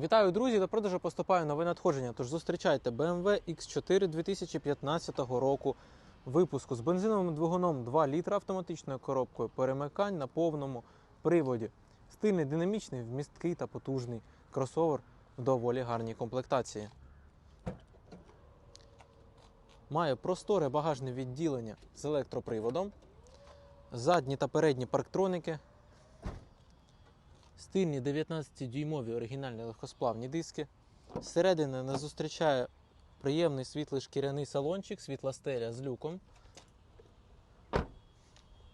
Вітаю, друзі! До продажу поступає нове надходження. Тож зустрічайте BMW X4 2015 року випуску з бензиновим двигуном 2 літра автоматичною коробкою перемикань на повному приводі. Стильний, динамічний, вмісткий та потужний кросовер в доволі гарній комплектації. Має просторе багажне відділення з електроприводом, задні та передні парктроники, Стильні 19-дюймові оригінальні легкосплавні диски. Зсередини нас зустрічає приємний світлий шкіряний салончик, світла стеля з люком.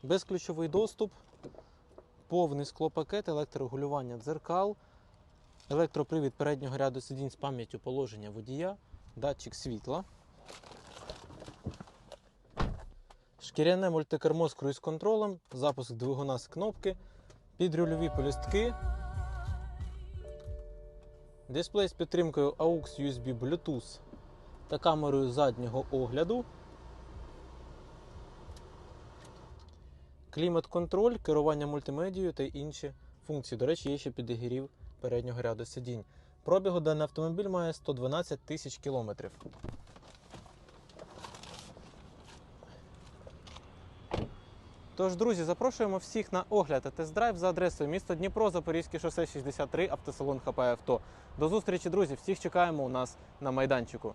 Безключовий доступ, повний склопакет, електрорегулювання дзеркал, електропривід переднього ряду сидінь з пам'яттю положення водія, датчик світла. Шкіряне мультикермо з круїз-контролем, запуск двигуна з кнопки, підрульові полістки, дисплей з підтримкою AUX USB Bluetooth та камерою заднього огляду, клімат-контроль, керування мультимедією та інші функції. До речі, є ще підігрів переднього ряду сидінь. Пробігу даний автомобіль має 112 тисяч кілометрів. Тож, друзі, запрошуємо всіх на огляд та тест-драйв за адресою місто Дніпро, Запорізьке шосе 63, автосалон ХП Авто. До зустрічі, друзі! Всіх чекаємо у нас на майданчику.